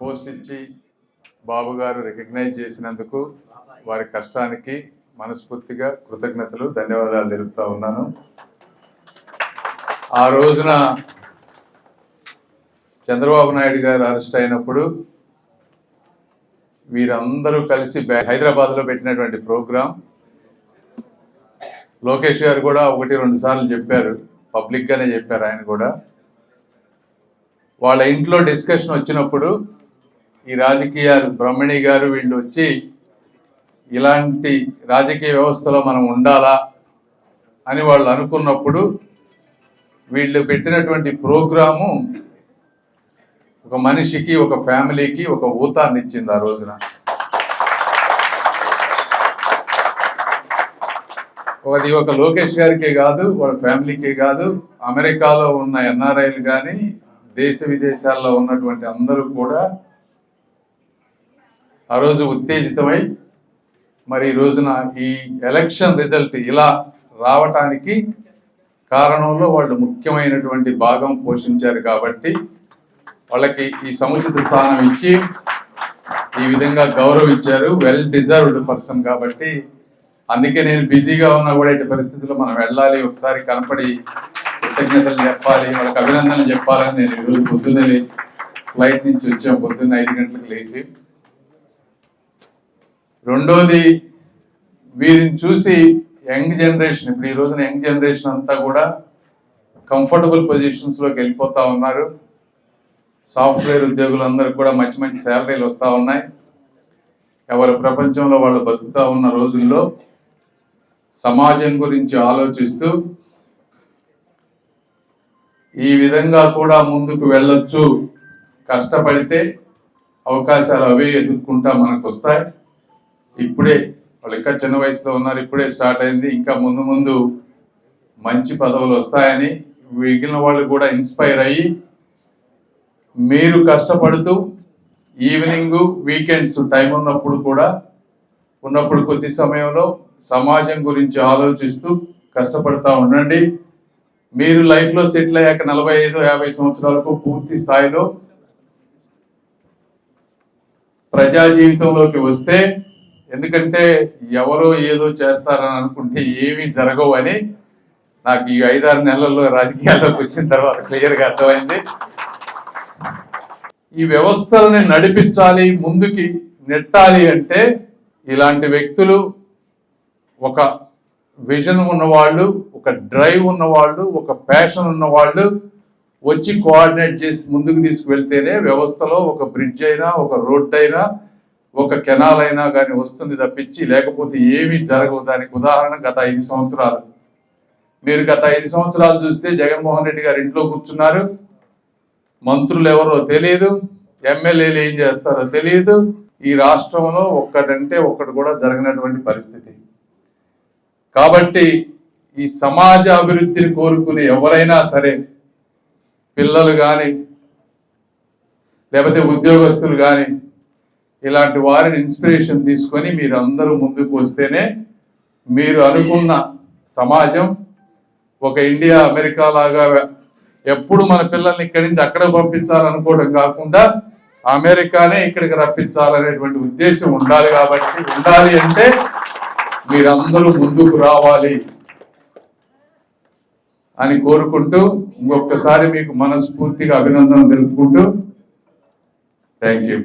Post ఇచ్చి బాబు గారు recognise చేసినందుకు వారి కష్టానికి మనస్ఫూర్తిగా కృతజ్ఞతలు ధన్యవాదాలు తెలుపుతా ఉన్నాను. ఆ రోజున చంద్రబాబు నాయుడు గారు అరెస్ట్ అయినప్పుడు వీరందరూ కలిసి హైదరాబాద్లో పెట్టినటువంటి ప్రోగ్రాం. లోకేష్ గారు కూడా ఒకటి రెండు సార్లు చెప్పారు. పబ్లిక్గానే చెప్పారు ఆయన కూడా. వాళ్ళ ఇంట్లో డిస్కషన్ వచ్చినప్పుడు ఈ రాజకీయాలు బ్రహ్మణి గారు వీళ్ళు వచ్చి ఇలాంటి రాజకీయ వ్యవస్థలో మనం ఉండాలా అని వాళ్ళు అనుకున్నప్పుడు వీళ్ళు పెట్టినటువంటి ప్రోగ్రాము ఒక మనిషికి ఒక ఫ్యామిలీకి ఒక ఊతాన్ని ఇచ్చింది ఆ రోజున. అది ఒక లోకేష్ గారికే కాదు వాళ్ళ ఫ్యామిలీకే కాదు అమెరికాలో ఉన్న ఎన్ఆర్ఐలు కానీ దేశ విదేశాల్లో ఉన్నటువంటి అందరూ కూడా ఆ రోజు ఉత్తేజితమై మరి ఈ రోజున ఈ ఎలక్షన్ రిజల్ట్ ఇలా రావటానికి కారణంలో వాళ్ళు ముఖ్యమైనటువంటి భాగం పోషించారు కాబట్టి వాళ్ళకి ఈ సముచిత స్థానం ఇచ్చి ఈ విధంగా గౌరవించారు. వెల్ డిజర్వ్డ్ పర్సన్ కాబట్టి అందుకే నేను బిజీగా ఉన్నా కూడా ఇటు పరిస్థితుల్లో మనం వెళ్ళాలి ఒకసారి కనపడి కృతజ్ఞతలు చెప్పాలి వాళ్ళకి అభినందనలు చెప్పాలని నేను ఈరోజు పొద్దున్నే ఫ్లైట్ నుంచి వచ్చాం పొద్దున్న ఐదు గంటలకు లేచి. రెండోది వీరిని చూసి యంగ్ జనరేషన్ ఇప్పుడు ఈ రోజున యంగ్ జనరేషన్ అంతా కూడా కంఫర్టబుల్ పొజిషన్స్లోకి వెళ్ళిపోతా ఉన్నారు. సాఫ్ట్వేర్ ఉద్యోగులందరూ కూడా మంచి మంచి శాలరీలు వస్తూ ఉన్నాయి. ఎవరు ప్రపంచంలో వాళ్ళు బతుకుతా ఉన్న రోజుల్లో సమాజం గురించి ఆలోచిస్తూ ఈ విధంగా కూడా ముందుకు వెళ్ళొచ్చు. కష్టపడితే అవకాశాలు అవే ఎదుర్కొంటా మనకు వస్తాయి ఇప్పుడే వాళ్ళు ఇంకా చిన్న వయసులో ఉన్నారు ఇప్పుడే స్టార్ట్ అయింది. ఇంకా ముందు ముందు మంచి పదవులు వస్తాయని మిగిలిన వాళ్ళు కూడా ఇన్స్పైర్ అయ్యి మీరు కష్టపడుతూ ఈవినింగ్ వీకెండ్స్ టైం ఉన్నప్పుడు కూడా ఉన్నప్పుడు కొద్ది సమయంలో సమాజం గురించి ఆలోచిస్తూ కష్టపడతా ఉండండి. మీరు లైఫ్లో సెటిల్ అయ్యాక నలభై ఐదు యాభై సంవత్సరాలకు పూర్తి స్థాయిలో ప్రజా జీవితంలోకి వస్తే ఎందుకంటే ఎవరో ఏదో చేస్తారని అనుకుంటే ఏమీ జరగవు అని నాకు ఈ ఐదారు నెలల్లో రాజకీయాల్లోకి వచ్చిన తర్వాత క్లియర్గా అర్థమైంది. ఈ వ్యవస్థలని నడిపించాలి ముందుకి నెట్టాలి అంటే ఇలాంటి వ్యక్తులు ఒక విజన్ ఉన్నవాళ్ళు ఒక డ్రైవ్ ఉన్నవాళ్ళు ఒక ప్యాషన్ ఉన్నవాళ్ళు వచ్చి కోఆర్డినేట్ చేసి ముందుకు తీసుకువెళ్తేనే వ్యవస్థలో ఒక బ్రిడ్జ్ అయినా ఒక రోడ్డు అయినా ఒక కెనాల్ అయినా కానీ వస్తుంది తప్పించి లేకపోతే ఏమీ జరగవు. దానికి ఉదాహరణ గత ఐదు సంవత్సరాలు. మీరు గత ఐదు సంవత్సరాలు చూస్తే జగన్మోహన్ రెడ్డి గారు ఇంట్లో కూర్చున్నారు. మంత్రులు ఎవరో తెలియదు ఎమ్మెల్యేలు ఏం చేస్తారో తెలియదు ఈ రాష్ట్రంలో ఒక్కటంటే ఒక్కటి కూడా జరగనటువంటి పరిస్థితి. కాబట్టి ఈ సమాజ అభివృద్ధిని కోరుకునే ఎవరైనా సరే పిల్లలు కానీ లేకపోతే ఉద్యోగస్తులు కానీ ఇలాంటి వారిని ఇన్స్పిరేషన్ తీసుకొని మీరు అందరూ ముందుకు వస్తేనే మీరు అనుకున్న సమాజం ఒక ఇండియా అమెరికా లాగా ఎప్పుడు మన పిల్లల్ని ఇక్కడి నుంచి అక్కడ పంపించాలనుకోవడం కాకుండా అమెరికానే ఇక్కడికి రప్పించాలనేటువంటి ఉద్దేశం ఉండాలి కాబట్టి ఉండాలి అంటే మీరందరూ ముందుకు రావాలి అని కోరుకుంటూ ఇంకొకసారి మీకు మనస్ఫూర్తిగా అభినందన తెలుపుకుంటూ థ్యాంక్ యూ.